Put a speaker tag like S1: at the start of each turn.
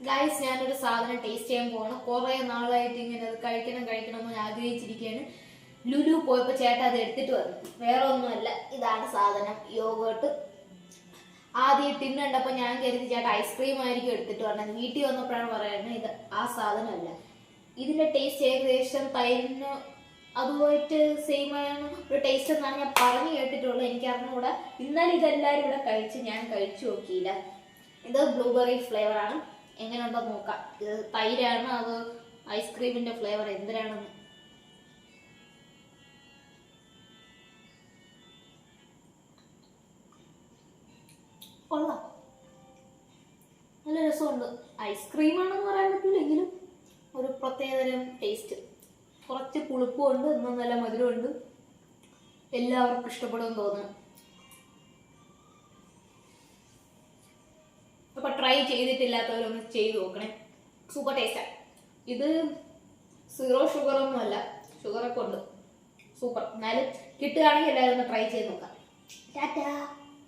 S1: Guys ഞാനൊരു സാധനം taste ചെയ്യാൻ പോകണം കുറെ നാളായിട്ട് ഇങ്ങനെ കഴിക്കണം കഴിക്കണം എന്ന് ആഗ്രഹിച്ചിരിക്കുകയാണ്. ലുലു പോയപ്പോ ചേട്ടൻ അത് എടുത്തിട്ട് വന്നു. വേറെ ഒന്നുമല്ല ഇതാണ് സാധനം യോഗേട്ട്. ആദ്യം തിന്നണ്ടപ്പോ ഞാൻ കരുതി ചേട്ടാ ഐസ്ക്രീം ആയിരിക്കും എടുത്തിട്ട് വന്നത് വീട്ടിൽ വന്നപ്പോഴാണ് പറയുന്നത് ഇത് ആ സാധനമല്ല. ഇതിന്റെ ടേസ്റ്റ് ഏകദേശം തൈരിന് അതുമായിട്ട് സെയിം ആണ്. ഒരു ടേസ്റ്റ് എന്നാണ് ഞാൻ പറഞ്ഞു കേട്ടിട്ടുള്ളത് എനിക്ക് അറിഞ്ഞുകൂടെ. ഇന്നലെ ഇതെല്ലാവരും ഇവിടെ കഴിച്ച് ഞാൻ കഴിച്ചു നോക്കിയില്ല. ഇത് ബ്ലൂബെറി ഫ്ലേവർ എങ്ങനെയുണ്ടോ നോക്കാം. ഇത് തൈരാണ് അത് ഐസ്ക്രീമിന്റെ ഫ്ലേവർ എന്തിനാണെന്ന്? കൊള്ളാം. നല്ല രസമുണ്ട്. ഐസ്ക്രീമാണെന്ന് പറയാൻ പറ്റില്ലെങ്കിലും ഒരു പ്രത്യേകതരം ടേസ്റ്റ് കുറച്ച് പുളിപ്പുമുണ്ട് എന്നാൽ നല്ല മധുരമുണ്ട്. എല്ലാവർക്കും ഇഷ്ടപ്പെടുമെന്ന് തോന്നുന്നു. ട്രൈ ചെയ്തിട്ടില്ലാത്തവരൊന്ന് ചെയ്ത് നോക്കണേ. സൂപ്പർ ടേസ്റ്റാണ് ഇത് സീറോ ഷുഗർ ഒന്നും അല്ല. ഷുഗറൊക്കെ ഉണ്ട്. സൂപ്പർ എന്നാലും കിട്ടുകയാണെങ്കിൽ എല്ലാവരും ഒന്ന് ട്രൈ ചെയ്ത് നോക്കാം. ടാറ്റാ